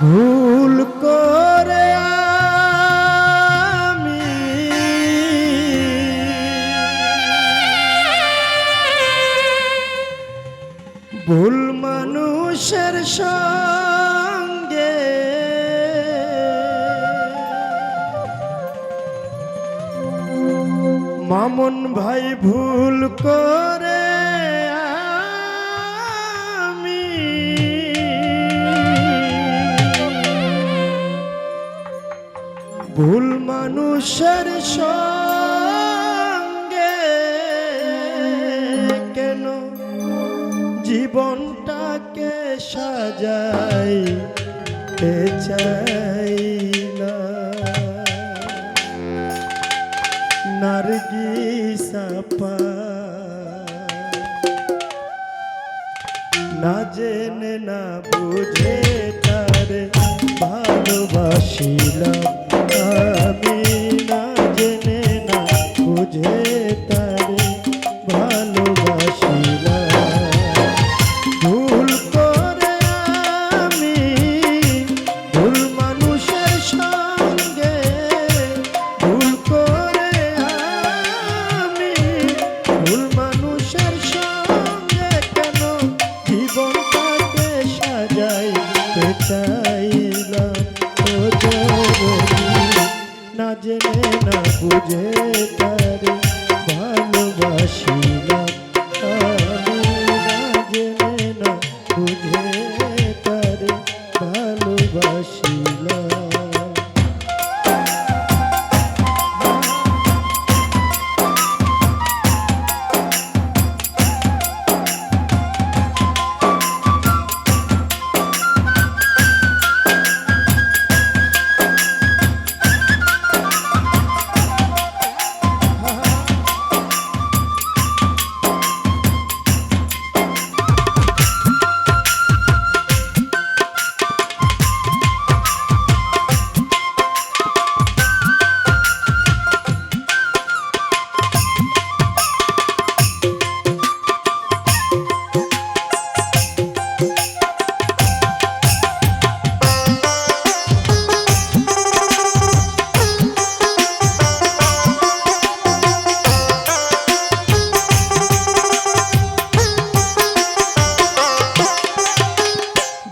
ভুল করে আমি। ভুল মানুষের সঙ্গে মামন ভাই ভুল করে ভুল মানুষের সঙ্গে কেন জীবনটাকে সাজাই চাইলা নার্গিসাপা না জেনে না বুঝে তার ভালোবাসিলাম। চাইলাম ও জরুরি না জেনে না বুঝে তারে ভালোবাসিলাম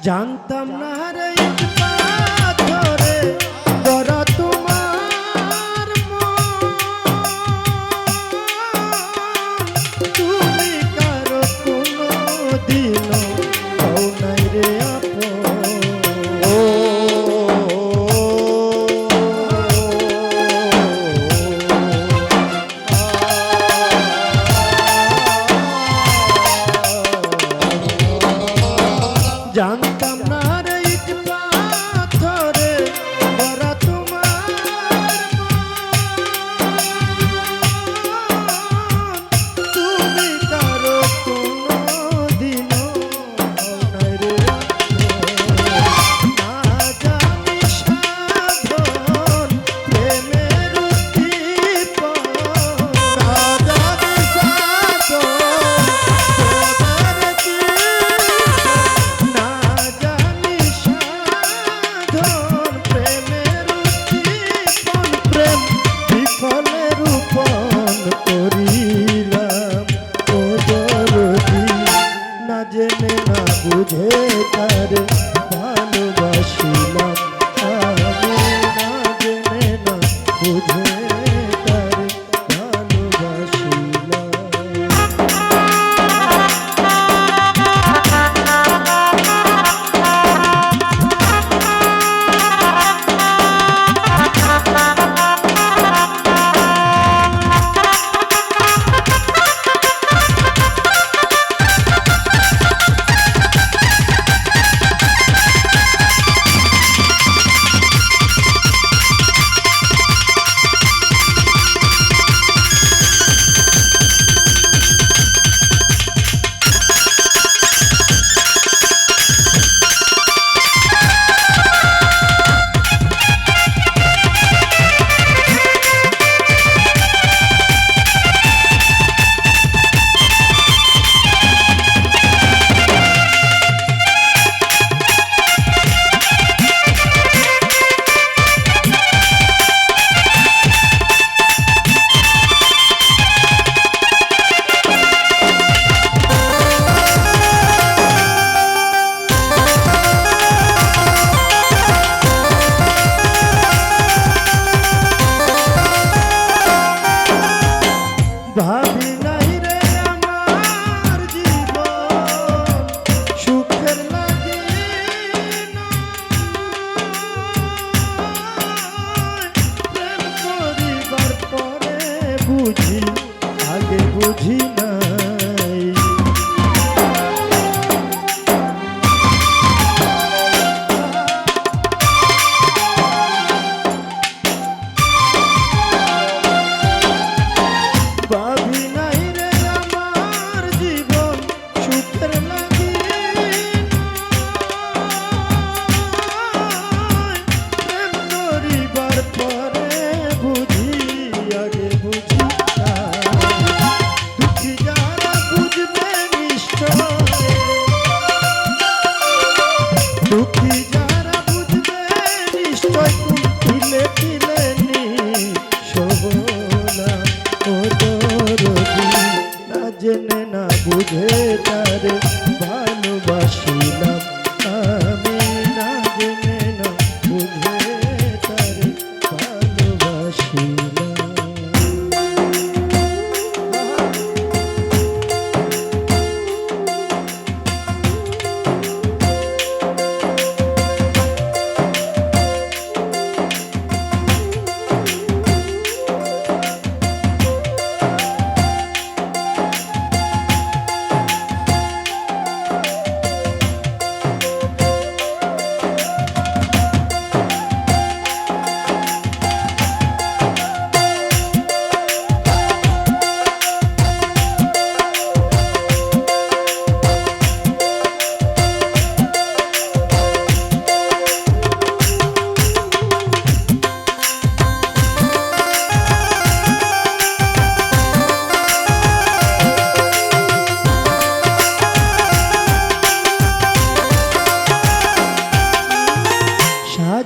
জানতাম না বুঝে তার ভালোবাসিলাম।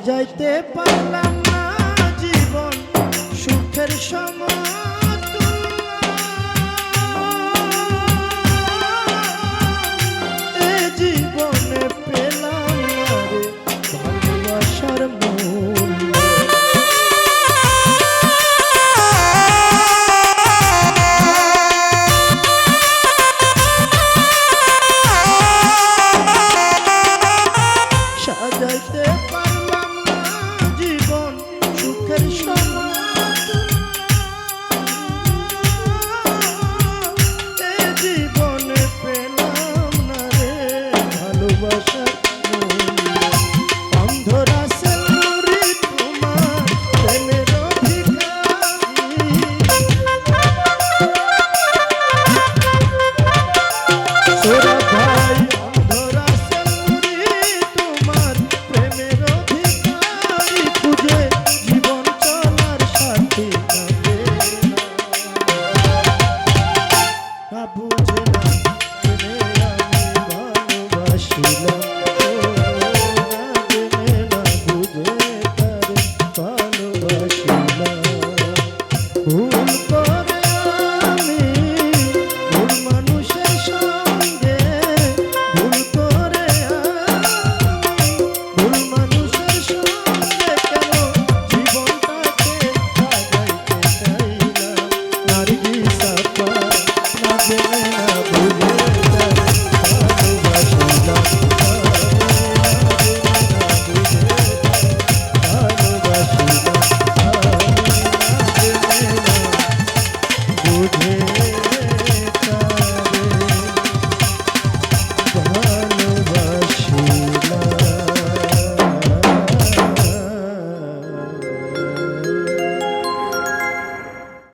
সাজাইতে পারলাম না জীবন সুখের সমতুল্য।